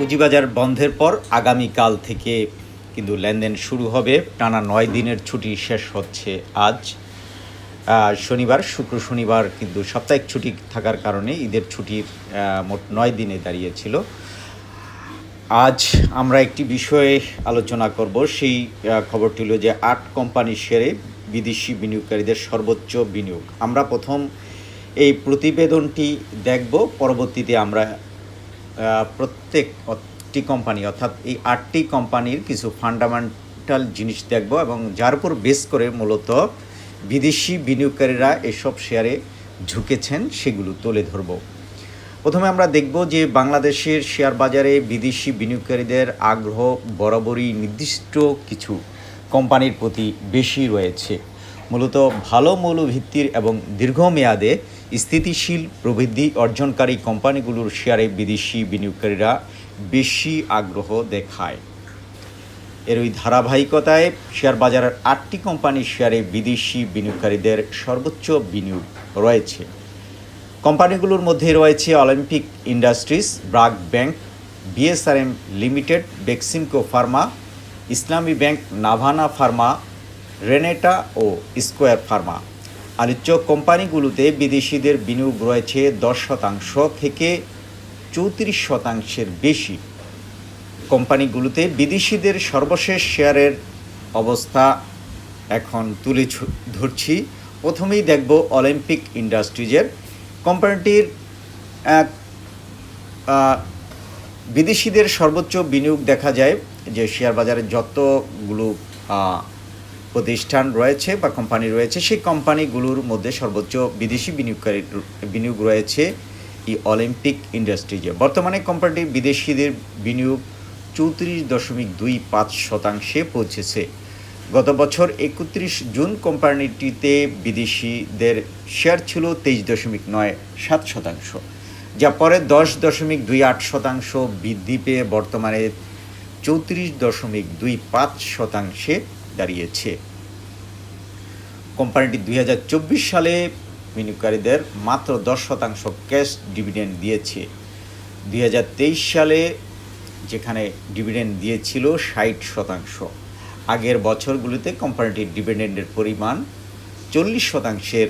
পুঁজিবাজার বন্ধের পর আগামীকাল থেকে কিন্তু লেনদেন শুরু হবে। টানা নয় দিনের ছুটি শেষ হচ্ছে আজ। শনিবার, শুক্র শনিবার কিন্তু সাপ্তাহিক ছুটি থাকার কারণে ঈদের ছুটির মোট নয় দিনে দাঁড়িয়েছিল। আজ আমরা একটি বিষয়ে আলোচনা করব। সেই খবরটি হলো যে আট কোম্পানি শেয়ারে বিদেশি বিনিয়োগকারীদের সর্বোচ্চ বিনিয়োগ। আমরা প্রথম এই প্রতিবেদনটি দেখব। পরবর্তীতে আমরা প্রত্যেকটি কোম্পানি অর্থাৎ এই আটটি কোম্পানির কিছু ফান্ডামেন্টাল জিনিস দেখব এবং যার উপর বেস করে মূলত বিদেশি বিনিয়োগকারীরা এসব শেয়ারে ঝুঁকেছেন সেগুলো তুলে ধরব। প্রথমে আমরা দেখব যে বাংলাদেশের শেয়ার বাজারে বিদেশি বিনিয়োগকারীদের আগ্রহ বরাবরই নির্দিষ্ট কিছু কোম্পানির প্রতি বেশি রয়েছে। মূলত ভালো মৌলভিত্তির এবং দীর্ঘমেয়াদে স্থিতিশীল প্রবৃদ্ধি অর্জনকারী কোম্পানিগুলোর শেয়ারে বিদেশি বিনিয়োগকারীরা বেশি আগ্রহ দেখায়। এর ওই ধারাবাহিকতায় শেয়ার বাজারের আটটি কোম্পানির শেয়ারে বিদেশি বিনিয়োগকারীদের সর্বোচ্চ বিনিয়োগ রয়েছে। কোম্পানিগুলোর মধ্যে রয়েছে Olympic Industries, BRAC bank, BSRM limited, Beximco pharma, Islami bank, Navana pharma, Renata ও স্কোয়ার ফার্মা। আলোচ্য কোম্পানিগুলোতে বিদেশিদের বিনিয়োগ রয়েছে দশ শতাংশ থেকে চৌত্রিশ শতাংশের বেশি। কোম্পানিগুলোতে বিদেশিদের সর্বশেষ শেয়ারের অবস্থা এখন তুলে ধরছি। প্রথমেই দেখব অলিম্পিক ইন্ডাস্ট্রিজের। কোম্পানিটির আহ, বিদেশিদের সর্বোচ্চ বিনিয়োগ দেখা যায় যে শেয়ার বাজারে যতগুলো প্রতিষ্ঠান রয়েছে বা কোম্পানি রয়েছে, সেই কোম্পানিগুলোর মধ্যে সর্বোচ্চ বিদেশি বিনিয়োগকারী বিনিয়োগ রয়েছে এই অলিম্পিক ইন্ডাস্ট্রিজে। বর্তমানে কোম্পানিটি বিদেশিদের বিনিয়োগ চৌত্রিশ দশমিক দুই পাঁচ শতাংশে পৌঁছেছে। গত বছর একত্রিশ জুন কোম্পানিটিতে বিদেশিদের শেয়ার ছিল তেইশ দশমিক নয় সাত শতাংশ, যা পরে দশ দশমিক দুই আট শতাংশ বৃদ্ধি পেয়ে বর্তমানে চৌত্রিশ দশমিক দুই পাঁচ শতাংশে দাঁড়িয়েছে। কোম্পানিটি দুই হাজার চব্বিশ সালে বিনিয়োগকারীদের মাত্র দশ শতাংশ ক্যাশ ডিভিডেন্ড দিয়েছে। দুই হাজার তেইশ সালে যেখানে ডিভিডেন্ড দিয়েছিল ষাট শতাংশ। আগের বছরগুলিতে কোম্পানিটির ডিভিডেন্ডের পরিমাণ চল্লিশ শতাংশের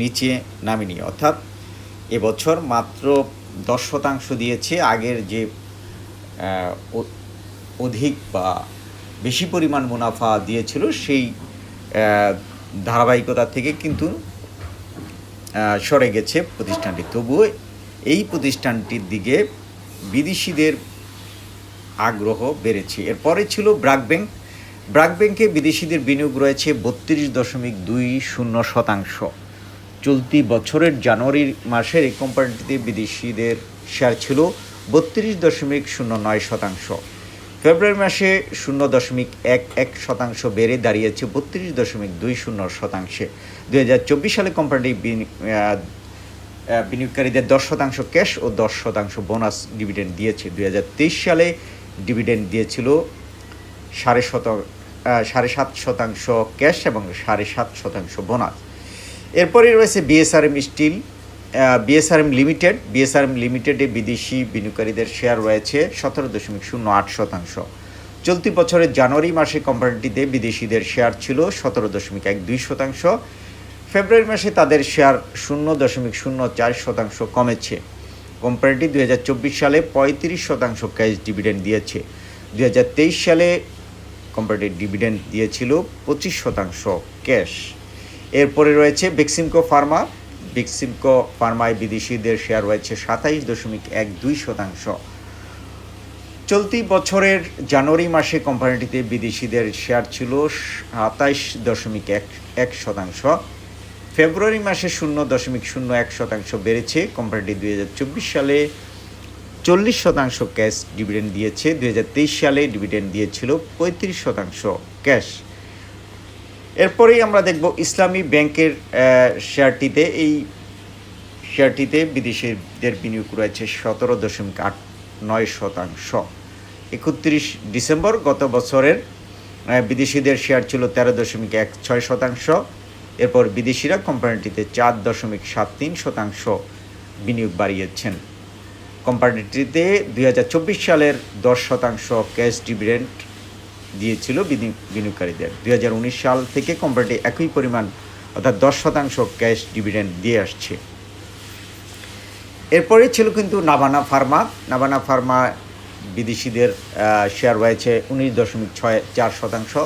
নিচে নামেনি। অর্থাৎ এবছর মাত্র দশ শতাংশ দিয়েছে। আগের যে অধিক বা বেশি পরিমাণ মুনাফা দিয়েছিল সেই ধারাবাহিকতা থেকে কিন্তু সরে গেছে প্রতিষ্ঠানটি। তবুও এই প্রতিষ্ঠানটির দিকে বিদেশিদের আগ্রহ বেড়েছে। এরপরে ছিল ব্রাক ব্যাংক। ব্রাক ব্যাংকে বিদেশিদের বিনিয়োগ রয়েছে বত্রিশ দশমিক দুই শূন্য শতাংশ। চলতি বছরের জানুয়ারি মাসের এই কোম্পানিটিতে বিদেশিদের শেয়ার ছিল বত্রিশ দশমিক শূন্য নয় শতাংশ। ফেব্রুয়ারি মাসে শূন্য দশমিক এক এক শতাংশ বেড়ে দাঁড়িয়েছে, বত্রিশ দশমিক দুই শূন্য শতাংশে। দুই হাজার চব্বিশ সালে কোম্পানিটি বিনিয়োগকারীদের দশ শতাংশ ক্যাশ ও দশ শতাংশ বোনাস ডিভিডেন্ড দিয়েছে। দুই হাজার তেইশ সালে ডিভিডেন্ড দিয়েছিল সাড়ে শত সাড়ে সাত শতাংশ ক্যাশ এবং সাড়ে সাত শতাংশ বোনাস। এরপরে রয়েছে BSRM steel. BSRM limited BSRM লিমিটেডে বিদেশি বিনিয়োগকারীদের শেয়ার রয়েছে সতেরো দশমিক শূন্য আট শতাংশ। চলতি বছরের জানুয়ারি মাসে কোম্পানিটিতে বিদেশিদের শেয়ার ছিল সতেরো দশমিক এক দুই শতাংশ। ফেব্রুয়ারি মাসে তাদের শেয়ার শূন্য দশমিক শূন্য চার শতাংশ কমেছে। কোম্পানিটি দুই হাজার চব্বিশ সালে পঁয়ত্রিশ শতাংশ ক্যাশ ডিভিডেন্ড দিয়েছে। দুই হাজার তেইশ সালে কোম্পানিটি ডিভিডেন্ড দিয়েছিল পঁচিশ শতাংশ ক্যাশ এরপরে রয়েছে বেক্সিমকো ফার্মা বেক্সিমকো ফার্মায় বিদেশিদের শেয়ার রয়েছে সাতাইশ দশমিক এক দুই শতাংশ। চলতি বছরের জানুয়ারি মাসে কোম্পানিটিতে বিদেশিদের শেয়ার ছিল সাতাইশ দশমিক এক এক শতাংশ। ফেব্রুয়ারি মাসে শূন্য দশমিক শূন্য এক শতাংশ বেড়েছে। কোম্পানিটি দুই হাজার চব্বিশ সালে চল্লিশ শতাংশ ক্যাশ ডিভিডেন্ড দিয়েছে। দুই হাজার তেইশ সালে ডিভিডেন্ড দিয়েছিল পঁয়ত্রিশ শতাংশ ক্যাশ। এরপরেই আমরা দেখব ইসলামী ব্যাংকের শেয়ারটিতে, এই শেয়ারটিতে বিদেশিদের বিনিয়োগ রয়েছে সতেরো দশমিক আট নয় শতাংশ। একত্রিশ ডিসেম্বর গত বছরের বিদেশিদের শেয়ার ছিল তেরো দশমিক এক ছয় শতাংশ। এরপর বিদেশিরা কোম্পানিটিতে চার দশমিক সাত তিন শতাংশ বিনিয়োগ বাড়িয়েছেন। কোম্পানিটিতে দু হাজার চব্বিশ সালের দশ শতাংশ ক্যাশ ডিভিডেন্ড দিয়েছিল বিনি- বিনিয়োগকারীদের। দু হাজার উনিশ সাল থেকে কোম্পানিটি একই পরিমাণ, অর্থাৎ দশ শতাংশ ক্যাশ ডিভিডেন্ড দিয়ে আসছে। এরপরে ছিল কিন্তু নাভানা ফার্মা। নাভানা ফার্মা বিদেশিদের শেয়ার রয়েছে উনিশ দশমিক ছয় চার শতাংশ।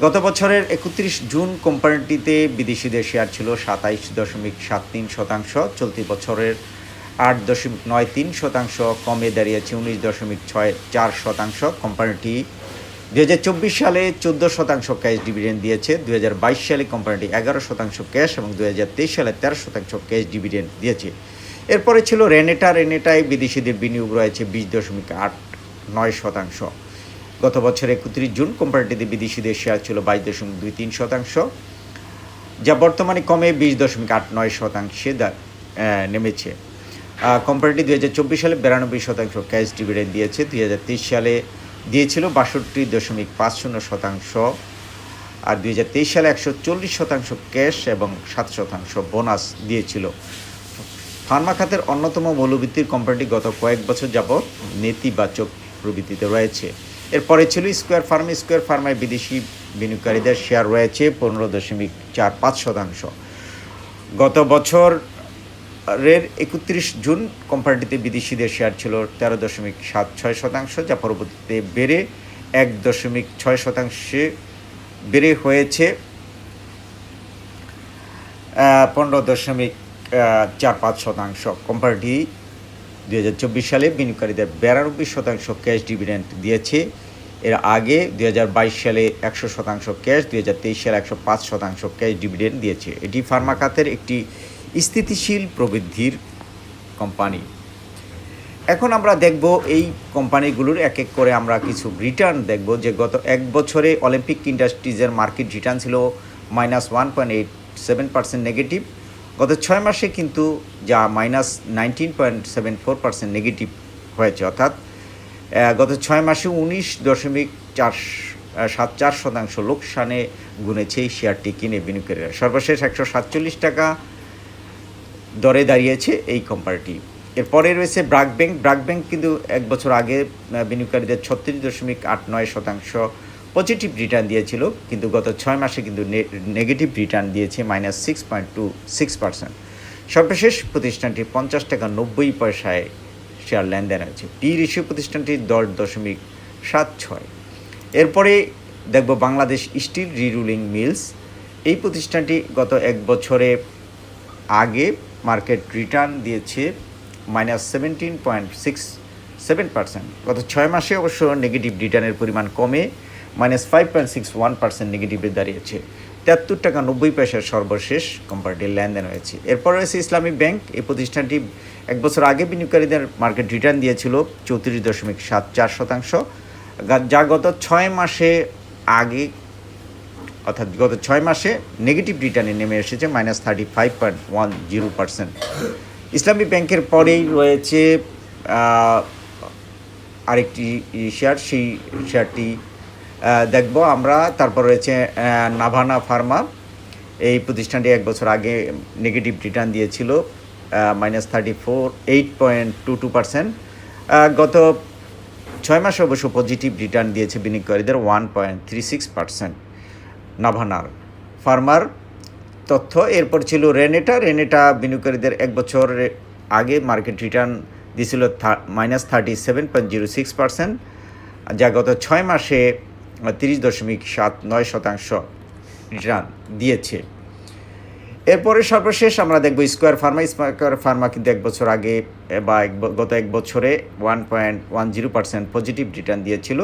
গত বছরের একত্রিশ জুন কোম্পানিটিতে বিদেশিদের শেয়ার ছিল সাতাইশ দশমিক সাত তিন শতাংশ। চলতি বছরের আট দশমিক নয় তিন শতাংশ কমে দাঁড়িয়েছে উনিশ দশমিক ছয় চার শতাংশ। কোম্পানিটি দু হাজার চব্বিশ সালে চোদ্দ শতাংশ ক্যাশ ডিভিডেন্ড দিয়েছে দু হাজার বাইশ সালে কোম্পানিটি এগারো শতাংশ ক্যাশ এবং দু হাজার তেইশ সালে তেরো শতাংশ ক্যাশ ডিভিডেন্ড দিয়েছে। এরপরে ছিল রেনেটা, রেনেটায় বিদেশিদের বিনিয়োগ রয়েছে বিশ দশমিক আট নয় শতাংশ। গত বছর একত্রিশ জুন কোম্পানিটিতে বিদেশিদের শেয়ার ছিল বাইশ দশমিক দুই তিন শতাংশ, যা বর্তমানে কমে বিশ দশমিক আট নয় শতাংশে নেমেছে। কোম্পানিটি দুই হাজার চব্বিশ সালে বিরানব্বই শতাংশ ক্যাশ ডিভিডেন্ড দিয়েছে, দুই হাজার তেইশ সালে দিয়েছিল বাষট্টি দশমিক পাঁচ শূন্য শতাংশ আর দুই হাজার তেইশ সালে একশো চল্লিশ শতাংশ ক্যাশ এবং সাত শতাংশ বোনাস দিয়েছিল। ফার্মা খাতের অন্যতম মৌলভিত্তির কোম্পানিটি গত কয়েক বছর যাবৎ নেতিবাচক প্রবৃত্তিতে রয়েছে। এরপরে ছিল স্কোয়ার ফার্মা। স্কোয়ার ফার্মায় বিদেশি বিনিয়োগকারীদের শেয়ার রয়েছে পনেরো দশমিক চার পাঁচ শতাংশ। গত বছর এর একত্রিশ জুন কোম্পানিটিতে বিদেশিদের শেয়ার ছিল তেরো দশমিক সাত ছয় শতাংশ, যা পরবর্তীতে বেড়ে এক দশমিক ছয় শতাংশে বেড়ে হয়েছে। পনেরো দশমিক চার পাঁচ শতাংশ। কোম্পানিটি দুই হাজার চব্বিশ সালে বিনিয়োগকারীদের বিরানব্বই শতাংশ ক্যাশ ডিভিডেন্ড দিয়েছে। এর আগে দুই হাজার বাইশ সালে একশো শতাংশ ক্যাশ, দুই হাজার তেইশ সালে একশো পাঁচ শতাংশ ক্যাশ ডিভিডেন্ড দিয়েছে। এটি ফার্মা খাতের একটি স্থিতিশীল প্রবৃদ্ধির কোম্পানি এখন আমরা দেখব এই কোম্পানিগুলোর এক এক করে আমরা কিছু রিটার্ন দেখব যে গত এক বছরে অলিম্পিক ইন্ডাস্ট্রিজের মার্কেট রিটার্ন ছিল minus one point eight seven percent negative গত ছয় মাসে কিন্তু যা minus nineteen point seven four percent negative হয়েছে। অর্থাৎ গত ছয় মাসে উনিশ দশমিক চার সাত চার শতাংশ লোকসানে গুনেছে এই শেয়ারটি কিনে বিনিয়োগকারীরা। সর্বশেষ একশো সাতচল্লিশ টাকা দরে দাঁড়িয়েছে এই কোম্পানিটি এরপরে রয়েছে ব্রাক ব্যাংক। ব্রাক ব্যাংক কিন্তু এক বছর আগে বিনিয়োগকারীদের ছত্রিশ দশমিক আট নয় শতাংশ পজিটিভ রিটার্ন দিয়েছিল, কিন্তু গত ছয় মাসে কিন্তু নেগেটিভ রিটার্ন দিয়েছে minus six point two six percent সর্বশেষ প্রতিষ্ঠানটি পঞ্চাশ টাকা নব্বই পয়সায় শেয়ার লেনদেন হয়েছে। পি রেশিও প্রতিষ্ঠানটি দশ দশমিক সাত ছয়। এরপরে দেখব বাংলাদেশ স্টিল রিরুলিং মিলস। এই প্রতিষ্ঠানটি গত এক বছরে আগে মার্কেট রিটার্ন দিয়েছে minus seventeen point six seven percent গত ছয় মাসে অবশ্য নেগেটিভ রিটার্নের পরিমাণ কমে minus five point six one percent নেগেটিভে দাঁড়িয়েছে। তেহাত্তর টাকা নব্বই পয়সার সর্বশেষ কোম্পানিটির লেনদেন হয়েছে। এরপর রয়েছে ইসলামিক ব্যাংক। এই প্রতিষ্ঠানটি এক বছর আগে বিনিয়োগকারীদের মার্কেট রিটার্ন দিয়েছিল চৌত্রিশ দশমিক সাত চার শতাংশ। যা গত ছয় মাসে আগে অর্থাৎ গত ছয় মাসে নেগেটিভ রিটার্নে নেমে এসেছে minus thirty five point one zero percent Islami ব্যাংকের পরেই রয়েছে আরেকটি শেয়ার সেই শেয়ারটি দেখব আমরা। তারপর রয়েছে নাভানা ফার্মা এই প্রতিষ্ঠানটি এক বছর আগে নেগেটিভ রিটার্ন দিয়েছিল minus thirty four eight point two two percent গত ছয় মাসে অবশ্য পজিটিভ রিটার্ন দিয়েছে বিনিয়োগকারীদের one point three six percent নাভানার। ফার্মার তথ্য এরপর ছিল রেনেটা। রেনেটা বিনিয়োগকারীদের এক বছর আগে মার্কেট রিটার্ন দিয়েছিল minus thirty seven point zero six percent, যা গত ছয় মাসে তিরিশ দশমিক সাত নয় শতাংশ রিটার্ন দিয়েছে। এরপরে সর্বশেষ আমরা দেখব স্কোয়ার ফার্মা। স্কোয়ার ফার্মা কিন্তু এক বছর আগে বা এক গত এক বছরে one point one zero percent positive return দিয়েছিল,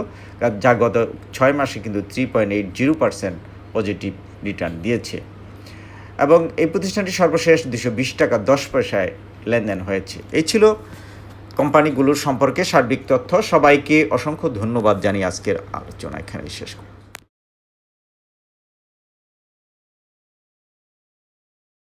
যা গত ছয় মাসে কিন্তু three point eight zero percent positive return দিয়েছে। এবং এই প্রতিষ্ঠানটি সর্বশেষ দুশো বিশ টাকা দশ পয়সায় লেনদেন হয়েছে। এই ছিল কোম্পানিগুলোর সম্পর্কে সার্বিক তথ্য। সবাইকে অসংখ্য ধন্যবাদ জানিয়ে আজকের আলোচনা এখানে শেষ করি